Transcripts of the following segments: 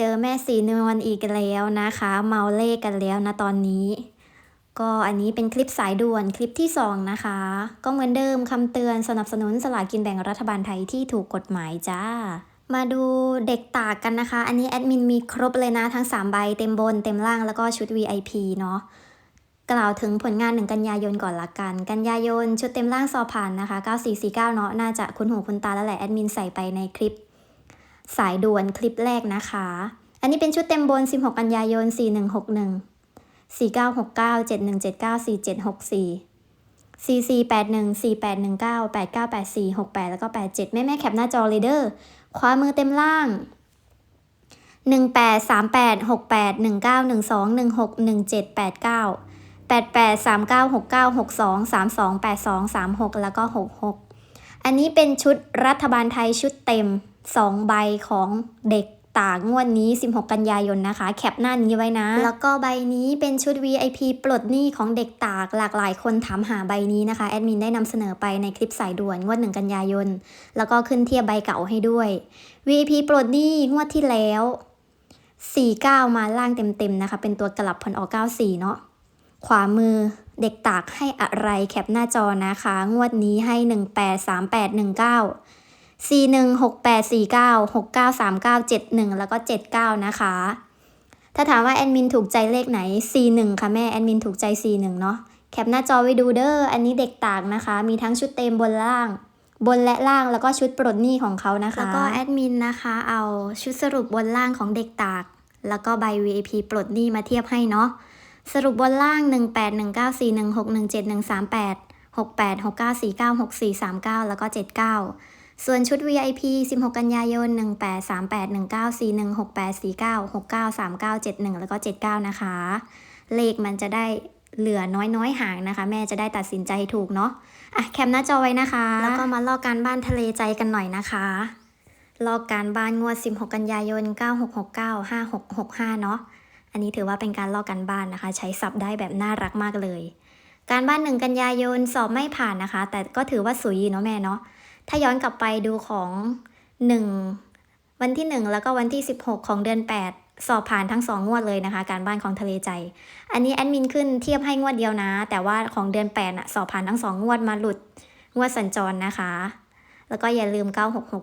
เจอแม่สีนวลอีกแล้วนะคะ เมาเลขกันแล้วนะตอนนี้ ก็อันนี้เป็นคลิปสายด่วนคลิปที่ 2 นะคะ ก็เหมือนเดิมคำเตือนสนับสนุนสลากกินแบ่งรัฐบาลไทยที่ถูกกฎหมายจ้า มาดูเด็กตากกันนะคะ อันนี้แอดมินมีครบเลยนะทั้ง 3 ใบเต็มบนเต็มล่างแล้วก็ชุด VIP เนาะกล่าวถึงผลงาน1กันยายนก่อนละกัน กันยายน ชุดเต็มล่างสอบผ่านนะคะ 9449 เนาะน่าจะคุ้นหูคุ้นตาแล้วแหละ แอดมินใส่ไปในคลิป สายด่วนคลิปแรกนะคะ อันนี้เป็นชุดเต็มบน 16 กันยายน 4161 4969 7179 4764 4481 4819 8984 68 แล้วก็ 87 แม่แม่แคปหน้าจอเลยเดอร์ขวามือเต็มล่าง 18 38 68 19 12 16 17 89 88 39 69 62 32 82 36 แล้วก็ 66 อันนี้เป็นชุดรัฐบาลไทยชุดเต็ม 2 ใบของเด็กตากงวดนี้ 16 กันยายนนะคะ แคปหน้านี้ไว้นะ แล้วก็ใบนี้เป็นชุด VIP ปลดหนี้ของเด็กตากหลากหลายคนถามหาใบนี้นะคะ แอดมินได้นำเสนอไปในคลิปสายด่วนงวด 1 กันยายน แล้วก็ขึ้นเทียบใบเก่าให้ด้วย VIP ปลดหนี้งวดที่แล้ว 49 มาล่างเต็มๆนะคะ เป็นตัวกลับผลออก94 เนาะขวามือเด็กตากให้อะไรแคปหน้าจอนะคะ งวดนี้ให้ 183819 416849 693971 แล้วก็ 79 นะคะ ถ้าถามว่าแอดมินถูกใจเลขไหน C1 ค่ะแม่แอดมินถูกใจ C1 เนาะแคปหน้าจอไว้ดูเด้ออันนี้เด็กตากนะคะ มีทั้งชุดเต็มบนล่าง บนและล่างแล้วก็ชุดปลดหนี้ของเขานะคะ แล้วก็แอดมินนะคะเอาชุดสรุปบนล่างของเด็กตาก แล้วก็ใบ VIP ปลดหนี้มาเทียบให้เนาะสรุปบนล่าง 181941617138 68 69 49 64 39 แล้วก็ 79 ส่วนชุด VIP 16 กันยายน 183819416849 69 39 71 แล้วก็ 79 นะคะ เลขมันจะได้เหลือน้อยๆห่างนะคะ แม่จะได้ตัดสินใจถูกเนาะอะแคปหน้าจอไว้นะคะ แล้วก็มาลอกการบ้านทะเลใจกันหน่อยนะคะลอกการบ้านงวด 16 กันยายน 9669 5665 เนาะ อันนี้ถือว่าเป็นการลอกกันบ้านนะคะ ใช้ศัพท์ได้แบบน่ารักมากเลย การบ้านหนึ่งกันยายนสอบไม่ผ่านนะคะ แต่ก็ถือว่าสุยเนาะแม่เนาะ ถ้าย้อนกลับไปดูของ 1 วันที่ 1 แล้วก็วันที่ 16 ของเดือน 8 สอบผ่านทั้ง 2 งวดเลยนะคะ การบ้านของทะเลใจ อันนี้แอดมินขึ้นเทียบให้งวดเดียวนะ แต่ว่าของเดือน8น่ะสอบผ่านทั้ง 2 งวดมาหลุดงวดสัญจรนะคะ แล้วก็อย่าลืม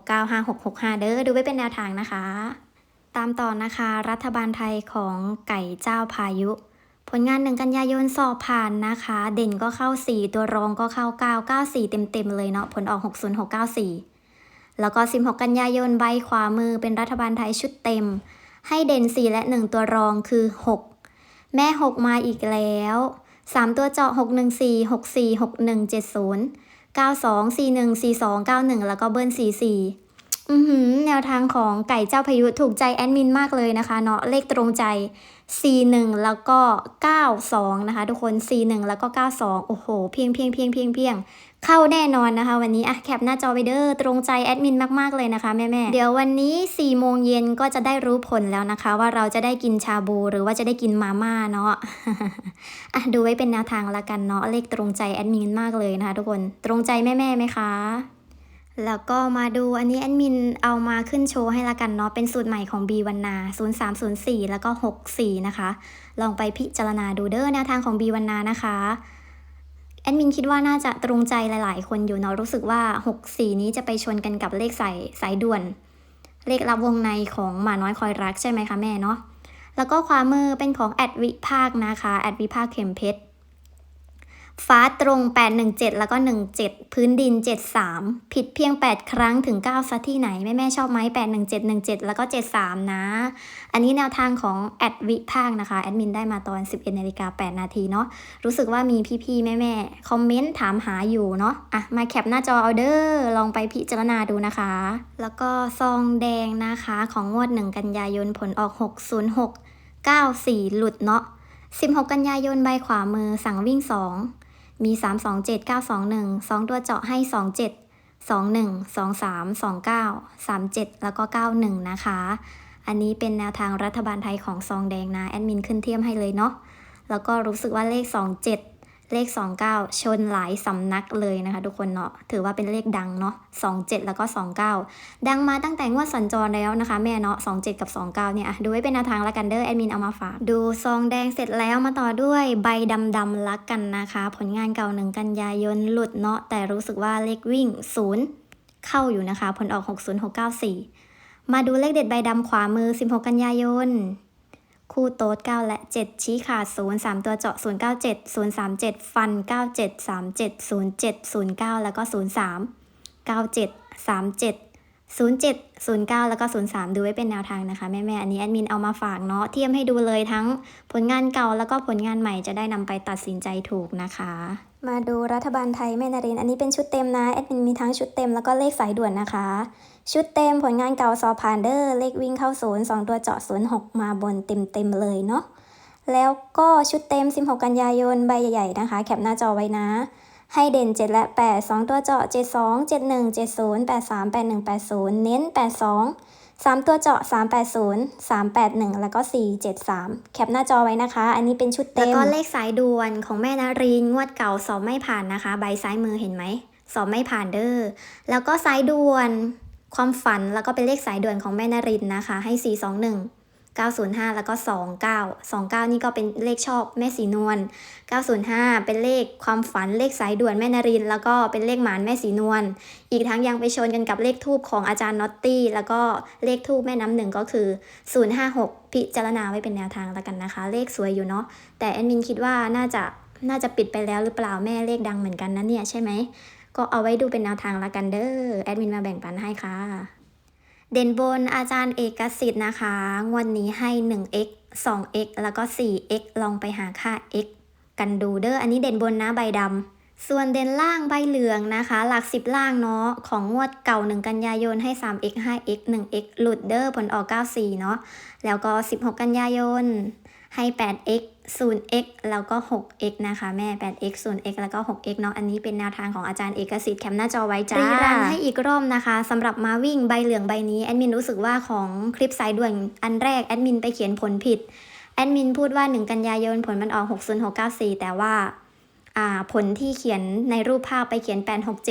9669 5665เด้อดูไว้เป็นแนวทางนะคะ ตามต่อนะคะ รัฐบาลไทยของไก่เจ้าพายุ ผลงาน1กันยายนสอบผ่านนะคะ เด่นก็เข้า 4 ตัวรองก็เข้า 9 94 เต็มๆเลยเนาะผลออก 60694 แล้วก็ 16 กันยายนใบขวามือเป็นรัฐบาลไทยชุดเต็ม ให้เด่น 4 และ 1 ตัวรองคือ 6 แม่ 6 มาอีกแล้ว 3 ตัวเจาะ 614 64 6170 92 41 42 91 แล้วก็เบิ้ล44 อือหือแนวทางของไก่เจ้าพายุถูกใจแอดมินมากเลยนะคะเนาะเลขตรงใจ C1 แล้วก็ 92 นะคะ ทุกคน C1 แล้วก็ 92 โอ้โห เพียงเพียงเพียงเพียงเพียงเข้าแน่นอนนะคะ วันนี้อะแคปหน้าจอไปเด้อตรงใจแอดมินมาก ๆ เลยนะคะ แม่ๆ เดี๋ยววันนี้4โมงเย็นก็จะได้รู้ผลแล้วนะคะ ว่าเราจะได้กินชาบูหรือว่าจะได้กินมาม่าเนาะอะดูไว้เป็นแนวทางละกันเนาะเลขตรงใจแอดมินมากเลยนะคะ ทุกคนตรงใจแม่ๆไหมคะ แล้วก็มาดูอันนี้แอดมินเอามาขึ้นโชว์ให้ละกันเนาะ เป็นสูตรใหม่ของ B วันนา 0304 แล้วก็ 64 นะคะ ลองไปพิจารณาดูเด้อแนวทางของ B วันนานะคะแอดมินคิดว่าน่าจะตรงใจหลาย ๆ คนอยู่เนาะรู้สึกว่า 64 นี้จะไปชนกันกับเลขสายสายด่วน เลขรับวงในของหมาน้อยคอยรักใช่ไหมคะแม่เนาะแล้วก็ขวามือเป็นของแอดวิภาคนะคะแอดวิภาคเข็มเพชร ฟ้าตรง 817 แล้วก็ 17 พื้นดิน 73 ผิดเพียง 8 ครั้งถึง 9ซะที่ไหน แม่แม่ชอบไหม817 17 แล้วก็ 73 นะ อันนี้แนวทางของแอดวิภาคนะคะ แอดมินได้มาตอน 11นาฬิกา8นาทีเนาะรู้สึกว่ามีพี่ๆ แม่ๆ คอมเมนต์ถามหาอยู่เนาะอะ มาแคปหน้าจอเอาเด้อลองไปพิจารณาดูนะคะ แล้วก็ซองแดงนะคะของงวด 1 กันยายนผลออก 606 94 หลุดเนาะ16 กันยายนใบขวามือสั่งวิ่ง 2 มี 3 2 7 9 2 1 2 ตัวเจาะให้ 2 7 2 1 2 3 2 9 3 7 แล้วก็ 91 นะคะ อันนี้เป็นแนวทางรัฐบาลไทยของซองแดงนะ แอดมินขึ้นเทียมให้เลยเนาะ แล้วก็รู้สึกว่าเลข 2 7 เลข 29 ชนหลายสำนักเลยนะคะ ทุกคนเนาะถือว่าเป็นเลขดังเนาะ27 แล้วก็ 29 ดังมาตั้งแต่งวดสัญจรแล้วนะคะ แม่เนาะ27 กับ 29 เนี่ยดูไว้เป็นแนวทางละกันเด้อแอดมินเอามาฝากดูซองแดงเสร็จแล้วมาต่อด้วยใบดำๆลักกันนะคะ ผลงานเก่าหนึ่งกันยายนหลุดเนาะแต่รู้สึกว่าเลขวิ่ง 0 เข้าอยู่นะคะ ผลออก 60694 มาดูเลขเด็ดใบดำขวามือ 16 กันยายน คู่โต๊ด9และ 7 ชี้ขาด0 3 ตัวเจาะ 097 037 ฟัน 97 37 07 09 แล้วก็ 03 97 37 07 09 แล้วก็ 03 ดูไว้เป็นแนวทางนะคะแม่ๆอันนี้แอดมินเอามาฝากเนาะเทียมให้ดูเลยทั้งผลงานเก่าแล้วก็ผลงานใหม่จะได้นำไปตัดสินใจถูกนะคะ มาดูรัฐบาลไทยแม่นารินอันนี้เป็นชุดเต็มนะแอดมินมีทั้งชุดเต็มแล้วก็เลขสายด่วนนะคะ ชุดเต็มผลงานเก่าสอบผ่านเดอร์เลขวิ่งเข้าศูนย์สองตัวเจาะศูนย์หกมาบนเต็มเต็มเลยเนาะแล้วก็ชุดเต็ม 16 กันยายนใบใหญ่ๆนะคะ แคปหน้าจอไว้นะ ให้เด่น 7 และ 8 2 ตัวเจาะ 72 71 70 83 81 80 เน้น 82 3 ตัวเจาะ 380 381 แล้วก็ 473 แคปหน้าจอไว้นะคะ อันนี้เป็นชุดเต็ม แล้วก็เลขสายด่วนของแม่นารินงวดเก่าสอบไม่ผ่านนะคะ ใบซ้ายมือเห็นไหมสอบไม่ผ่านเด้อแล้วก็สายด่วน ความฝันแล้วก็เป็นเลขสายด่วนของแม่นารินนะคะ ให้ 421 905 แล้วก็ 29 29 นี่ก็เป็นเลขชอบแม่สีนวล 905 เป็นเลขความฝันเลขสายด่วนแม่นาริน แล้วก็เป็นเลขหมานแม่สีนวล อีกทั้งยังไปชนกันกับเลขทูบของอาจารย์น็อตตี้ แล้วก็เลขทูบแม่น้ำหนึ่งก็คือ 056 พิจารณาไว้เป็นแนวทางแล้วกันนะคะ เลขสวยอยู่เนาะ แต่แอดมินคิดว่าน่าจะน่าจะปิดไปแล้วหรือเปล่าแม่เลขดังเหมือนกันนะเนี่ยใช่ไหม ก็เอาไว้ดูเป็นแนวทางละกันเด้อแอดมินมาแบ่งปันให้ค่ะ เด่นบนอาจารย์เอกสิทธิ์นะคะ งวดนนี้ให้ 1x 2x แล้วก็ 4x ลองไปหาค่า x กันดูเด้ออันนี้เด่นบนนะใบดำส่วนเด่นล่างใบเหลืองนะคะ หลัก 10 ล่างเนาะของงวดเก่า 1 กันยายนให้ 3x 5x 1x หลุดเด้อผลออก 94 เนาะแล้วก็ 16 กันยายนให้ 8x 0x แล้วก็ 6x นะคะแม่ 8x 0x แล้วก็ 6x เนาะ อันนี้เป็นแนวทางของอาจารย์เอกสิทธิ์แคมหน้าจอไว้จ้ารีรันให้อีกรอบนะคะสำหรับมาวิ่งใบเหลืองใบนี้ แอดมินรู้สึกว่าของคลิปสายด่วนอันแรก แอดมินไปเขียนผลผิด แอดมินพูดว่า 1 กันยายนผลมันออก 60694 แต่ว่าอ่าผลที่เขียนในรูปภาพไปเขียน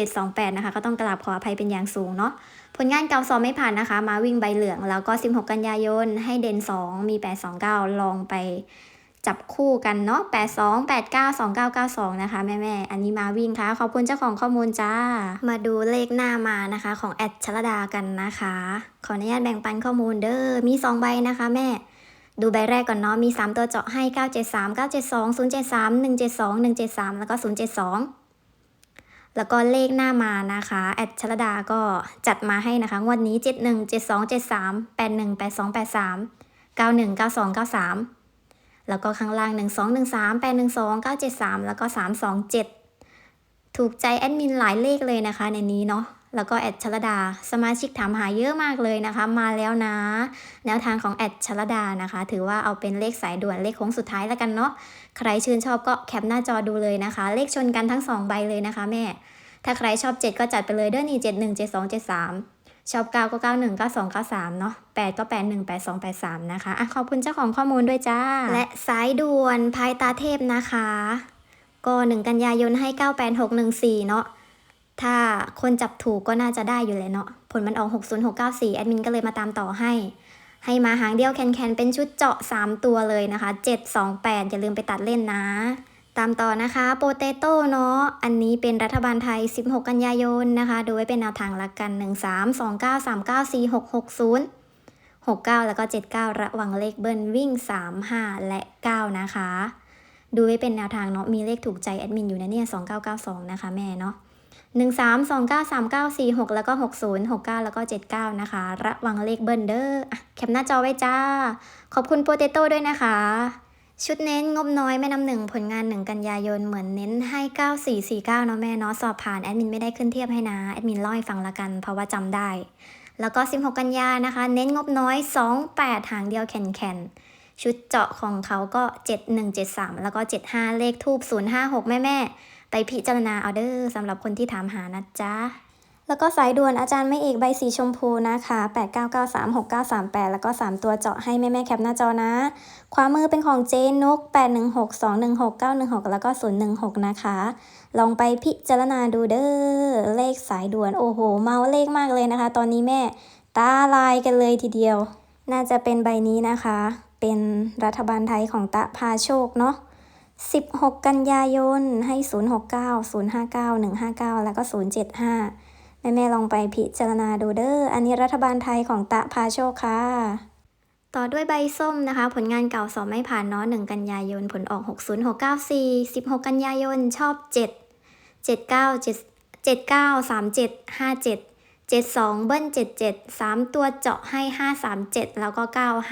86728 นะคะ ก็ต้องกราบขออภัยเป็นอย่างสูงเนาะ ผลงานเก่าสอบไม่ผ่านนะคะ มาวิ่งใบเหลือง แล้วก็ 16 กันยายนให้เด่น2 มี 829 ลองไป จับคู่กันเนาะ82 89 2992 นะคะแม่ๆอันนี้มาวิ่งค่ะ ขอบคุณเจ้าของข้อมูลจ้า มาดูเลขหน้ามานะคะ ของแอดชลดากันนะคะ ขออนุญาตแบ่งปันข้อมูลเด้อ มี 2 ใบนะคะแม่ดูใบแรกก่อนเนาะมี 3 ตัวเจาะให้ 973 972 073 172 173 แล้วก็ 072 แล้วก็เลขหน้ามานะคะ แอดชลดาก็จัดมาให้นะคะ งวดนี้ 71 72 73 81 82 83 91 92 93 แล้วก็ข้างล่าง 1 2 1 3 8 1 2 9 7 3 แล้วก็ 3 2 7 ถูกใจแอดมินหลายเลขเลยนะคะในนี้เนาะแล้วก็แอดชลดา สมาชิกถามหาเยอะมากเลยนะคะ มาแล้วนะ แนวทางของแอดชลดานะคะ ถือว่าเอาเป็นเลขสายด่วนเลขโค้งสุดท้ายแล้วกันเนาะใครชื่นชอบก็แคปหน้าจอดูเลยนะคะ เลขชนกันทั้ง 2 ใบเลยนะคะแม่ ถ้าใครชอบ 7 ก็จัดไปเลยเด้อนี่ 71 72 73 ชอบ9ก็91 92 93เนาะ8 ก็ 81 82 83 นะคะอะขอบคุณเจ้าของข้อมูลด้วยจ้า และสายด่วนพายตาเทพนะคะ ก็ 1 กันยายนให้ 98614 เนาะถ้าคนจับถูกก็น่าจะได้อยู่เลยเนาะผลมันออก 60694 แอดมินก็เลยมาตามต่อให้ ให้มาหางเดียวแคนๆเป็นชุดเจาะ 3 ตัวเลยนะคะ 728 อย่าลืมไปตัดเล่นนะ ตามต่อนะคะโปเตโต้เนาะอันนี้เป็นรัฐบาลไทย 16 กันยายนนะคะ ดูไว้เป็นแนวทางละกัน 1 3 2 9 3 9 4 6 6 0 69 แล้วก็ 79 ระวังเลขเบิ้ลวิ่ง 3 5 และ 9 นะคะ ดูไว้เป็นแนวทางเนาะมีเลขถูกใจแอดมินอยู่นะเนี่ย2992 นะคะแม่เนาะ1 3 2 9 3 9 4 6 แล้วก็ 60 69 แล้วก็ 79 นะคะ ระวังเลขเบิ้ลเด้ออะแคปหน้าจอไว้จ้า ขอบคุณโปเตโต้ด้วยนะคะ ชุดเน้นงบน้อยแม่น้ำหนึ่งผลงาน1กันยายนเหมือนเน้นให้ 9449 เนาะแม่เนาะสอบผ่านแอดมินไม่ได้ขึ้นเทียบให้นะแอดมินเล่าให้ฟังละกันเพราะว่าจำได้ แล้วก็ 16 กันยานะคะ เน้นงบน้อย 28 หางเดียวแข็งแข็นชุดเจาะของเขาก็ 7173 แล้วก็ 75 เลขทูบ056 แม่แม่ไปพิจารณาเอาเด้อสำหรับคนที่ถามหานะจ๊ะ แล้วก็สายด่วนอาจารย์ไม่เอกใบสีชมพูนะคะ 89936938แล้วก็ 3 ตัวเจาะให้แม่แม่แคปหน้าจอนะ ขวามือเป็นของเจนุก816216 916 แล้วก็ 016 นะคะ ลองไปพิจารณาดูเด้อ เลขสายด่วน โอ้โห เมาเลขมากเลยนะคะ ตอนนี้แม่ตาลายกันเลยทีเดียว น่าจะเป็นใบนี้นะคะ เป็นรัฐบาลไทยของตะพาโชคเนาะ16 กันยายนให้ 069 059 159 แล้วก็ 075 แม่แม่ๆลองไปพิจารณาดูเด้ออันนี้รัฐบาลไทยของตะพาโชคค่ะ ต่อด้วยใบส้มนะคะ ผลงานเก่าสอบไม่ผ่านเนาะ1กันยายน ผลออก 60694 16 กันยายนชอบ 7 79 7 79 37 57 72 เบิ้ล 77 3 ตัวเจาะให้ 537 แล้วก็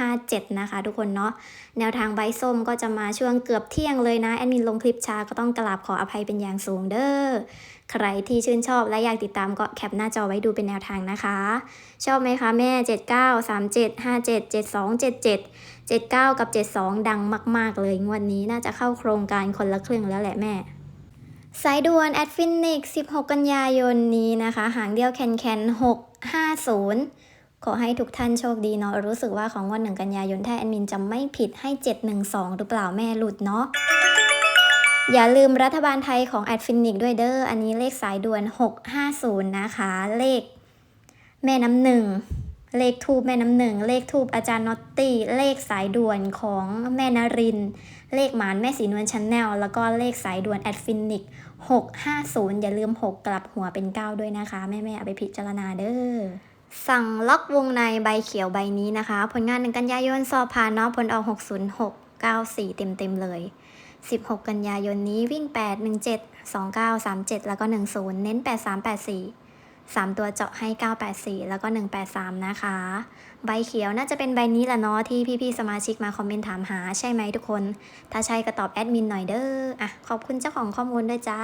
957 นะคะทุกคนเนาะ แนวทางใบส้มก็จะมาช่วงเกือบเที่ยงเลยนะ แอดมินลงคลิปช้าก็ต้องกราบขออภัยเป็นอย่างสูงเด้อ ใครที่ชื่นชอบและอยากติดตามก็แคปหน้าจอไว้ดูเป็นแนวทางนะคะ ชอบไหมคะแม่ 79 37 57 72 77 79 กับ 72 ดังมาก ๆ เลยงวดนนี้น่าจะเข้าโครงการคนละครึ่งแล้วแหละแม่ สายด่วนแอดฟินิก16 กันยายนนี้นะคะ หางเดียวแคนแคน650 ขอให้ทุกท่านโชคดีเนาะ รู้สึกว่าของวันหนึ่งกันยายนถ้าแอดมินจำไม่ผิดให้ 712 หรือเปล่าแม่หลุดเนาะ อย่าลืมรัฐบาลไทยของแอดฟินิกด้วยเด้อ อันนี้เลขสายด่วน 650 นะคะ เลขแม่น้ำหนึ่ง เลขทูบแม่น้ำหนึ่ง เลขทูบอาจารย์นอตตี้ เลขสายด่วนของแม่นริน เลขหมานแม่สีนวลชันแนล แล้วก็เลขสายด่วนแอดฟินิก650อย่าลืม6กลับหัวเป็น9ด้วยนะคะ แม่ๆเอาไปพิจารณาเด้อสั่งล็อกวงในใบเขียวใบนี้นะคะ ผลงาน1กันยายนสอบผ่านเนาะผลออก 606 94 เต็มๆเลย 16 กันยายนนี้วิ่ง 8 17 29 37 แล้วก็ 10 เน้น 8384 3 ตัวเจาะให้ 984 แล้วก็ 183 นะคะ ใบเขียวน่าจะเป็นใบนี้แหละเนาะที่พี่ๆ สมาชิกมาคอมเมนต์ถามหาใช่ไหมทุกคน ถ้าใช่ก็ตอบแอดมินหน่อยเด้ออะขอบคุณเจ้าของข้อมูลด้วยจ้า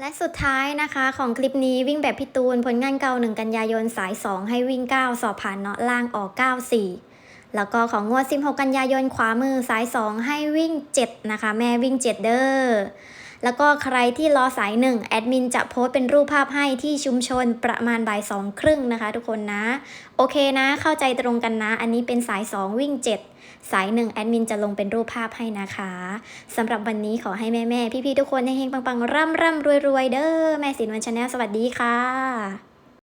และสุดท้ายนะคะของคลิปนี้วิ่งแบบพี่ตูนผลงานเก่า 1 กันยายนสาย 2 ให้วิ่ง 9 สอบผ่านเนาะล่างออก 94 แล้วก็ของงวด 16 กันยายนขวามือสาย 2 ให้วิ่ง 7 นะคะ แม่วิ่ง 7 เด้อ แล้วก็ใครที่รอสายหนึ่งแอดมินจะโพสต์เป็นรูปภาพให้ที่ชุมชนประมาณบ่ายสองครึ่งนะคะ ทุกคนนะ โอเคนะเข้าใจตรงกันนะ อันนี้เป็นสาย 2 วิ่ง 7 สายหนึ่งแอดมินจะลงเป็นรูปภาพให้นะคะสำหรับวันนี้ขอให้แม่ๆพี่ๆทุกคนเฮงๆปังๆร่ำร่ำรวยๆเด้อแม่สินวันชาแนลสวัสดีค่ะ